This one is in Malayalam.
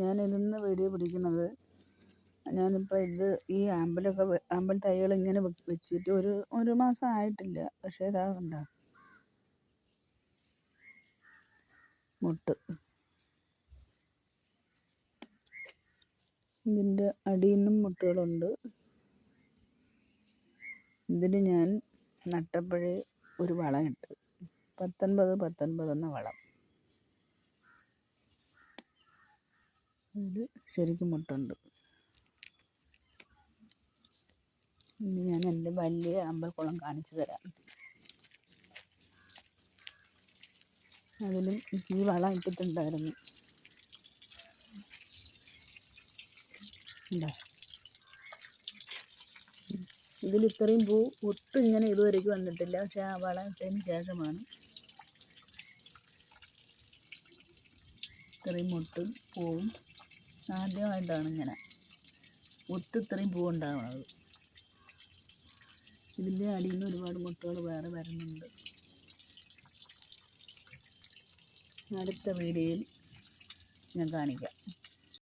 ഞാൻ ഇതിന്ന് വീഡിയോ പിടിക്കുന്നത് ഞാനിപ്പോൾ ഇത് ഈ ആമ്പലൊക്കെ ആമ്പൽ തൈകൾ ഇങ്ങനെ വെച്ചിട്ട് ഒരു ഒരു മാസം ആയിട്ടില്ല. പക്ഷേ ഇതാ കണ്ട? മുട്ട്. ഇതിന്റെ അടിയിൽ നിന്നും മുട്ടുകളുണ്ട്. ഇതിന് ഞാൻ നട്ടപ്പോഴേ ഒരു വളം ഇട്ട്. പത്തൊൻപത് പത്തൊൻപത് എന്ന വളം. ഇതിൽ ശരിക്കും മുട്ടുണ്ട്. ഇനി ഞാൻ എന്റെ വലിയ അമ്പലക്കുളം കാണിച്ചു തരാം. അതിലും ഈ വളം ഇട്ടിട്ടുണ്ടായിരുന്നു. ഉണ്ടോ ഇതിൽ ഇത്രയും പൂ ഒട്ടും ഇങ്ങനെ ഇതുവരേക്ക് വന്നിട്ടില്ല. പക്ഷെ ആ വളം ഇട്ടതിന് ശേഷമാണ് ഇത്രയും മുട്ടും പൂവും ആദ്യമായിട്ടാണ് ഇങ്ങനെ ഒത്തിത്രയും പൂ ഉണ്ടാവുന്നത്. ഇതിന്റെ അടിയിൽ നിന്ന് ഒരുപാട് മുട്ടകൾ വേറെ വരുന്നുണ്ട്. അടുത്ത വീഡിയോയിൽ ഞാൻ കാണിക്കാം.